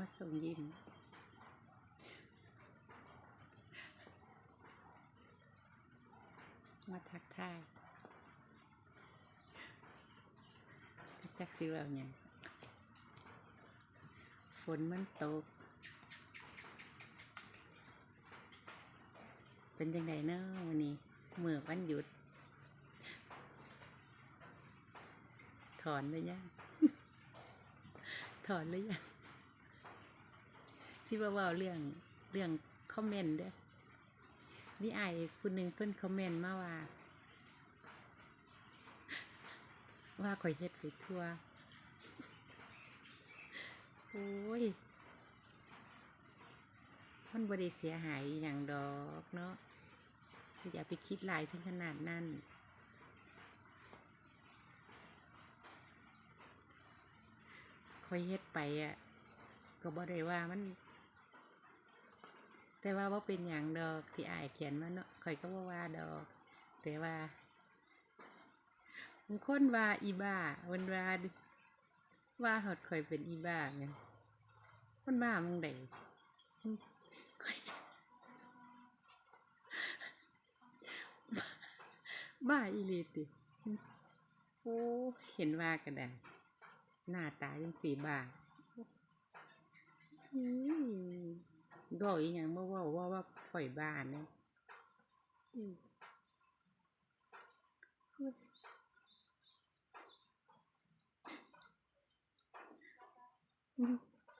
มาส่งยิ้มมาทักทายจักสิว่าหยังฝนมันตก เป็นยังไงเนาะวันนี้เมื่อวันหยุด ถอนไปยัง ถอนหรือยัง สิว่าว่าเรื่องเรื่องคอมเมนต์เด้อมีไอ้คนหนึ่งเพิ่นคอมเมนต์มาว่า ว่าข่อยเฮ็ดไปทั่ว โอ้ยมันบ่ได้เสียหายอย่างดอกเนาะอย่าไปคิดหลายถึงขนาดนั้นคอยเฮ็ดไปอะ ก็บ่ได้ว่ามัน แต่ว่าว่าเป็นอย่างดอกที่อายเขียนมาเนาะคอยก็ว่าว่าดอก แต่ว่าบางคนว่าอีบ้าวันว่าดิว่าหดคอยเป็นอีบ้าไงมันบ้ามึงไดข้อยบ้าอีลีติ โอ้ เห็นว่ากันได้หน้าตายังสีบ้าอืม บอกอีหยังบ่เว่าว่าว่าข่อยบ้านเนี่ยอืม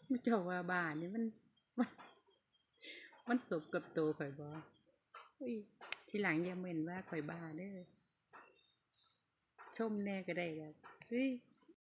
มันเจ้าว่าบ้านนี่มัน มัน มันสมกับโตวข่อยบ่อุ้ยทีหลังอย่าเหม็นว่าข่อยบ้าเด้อชมแน่ก็ได้แล้วเฮ้ย